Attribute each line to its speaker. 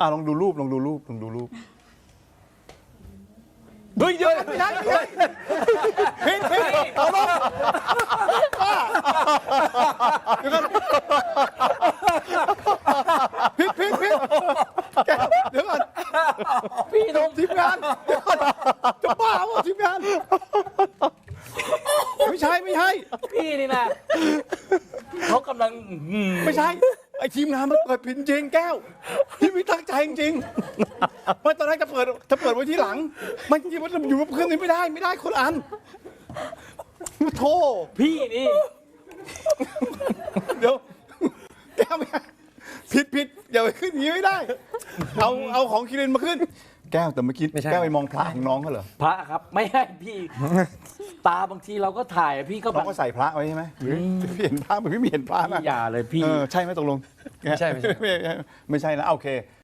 Speaker 1: อะลองดูรูปลองดูรูปลองดูรูปเฮ้ยเยอะไม่ใช่ไม่ใช่ผิดผิดเอาลงบ้าเดี๋ยวก่อนผิดผิดผิดแกเดี๋ยวก่อน
Speaker 2: พี่นม
Speaker 1: ทีมงานเดี๋ยวก่อนจะบ้าเปล่าทีมงาน ไม่ใช่ไม่ใช่
Speaker 2: พี่นี่นะเขากำลังอื้อหือ
Speaker 1: ไม่ใช่ ไอทีมงานมันเปิดผิดจริงแก้วพี่ไม่ตั้งใจจริงๆไม่ตอนแรกจะเปิดจะเปิดไว้ที่หลัง มันจริงๆมันอยู่กับเครื่องนี้ไม่ได้ไม่ได้คนละอันโทษ
Speaker 2: พี่นี่
Speaker 1: เดี๋ยวแก้วไม่ได้ผิดผิด อย่าไปขึ้นอย่างนี้ไม่ได้ เอาเอาของคิรินมาขึ้น แก้วแต่เมื่อกี้
Speaker 3: ไม่ใช่
Speaker 1: แก้วไปมองพระของน้องเขาเหรอ
Speaker 2: พระครับไม่ให้พี่ ตาบางทีเราก็ถ่ายอะพี่ก็แบ
Speaker 1: น้อบงก็ใส่พระไว้ใช่ไหมหรือพี่เห็นพระเหมือนพี่ไม่เห็นพระ
Speaker 2: พี่
Speaker 1: นะ
Speaker 2: อย่าเลยพี่
Speaker 1: เออใช่ไหมตกลง
Speaker 3: ไม่ใช่ไม่ใช่
Speaker 1: ไม่ใช่ไม่ใช่นะโอเค